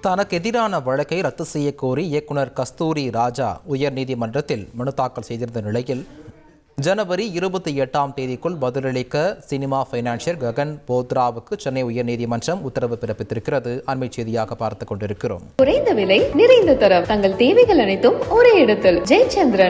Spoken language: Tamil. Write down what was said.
தனக்கு எதிரான வழக்கை ரத்து செய்யக்கோரி இயக்குனர் கஸ்தூரி ராஜா உயர்நீதிமன்றத்தில் மனு தாக்கல் செய்திருந்த நிலையில் ஜனவரி இருபத்தி எட்டாம் தேதிக்குள் பதிலளிக்க சினிமா ஃபைனான்சியர் ககன் போத்ராவுக்கு சென்னை உயர்நீதிமன்றம் உத்தரவு பிறப்பித்திருக்கிறது. அண்மை செய்தியாக பார்த்துக் கொண்டிருக்கிறோம். குறைந்த விலை நிறைந்த தரம் தங்கள் தேவைகள் அனைத்தும் ஒரே இடத்தில். ஜெயச்சந்திரன்.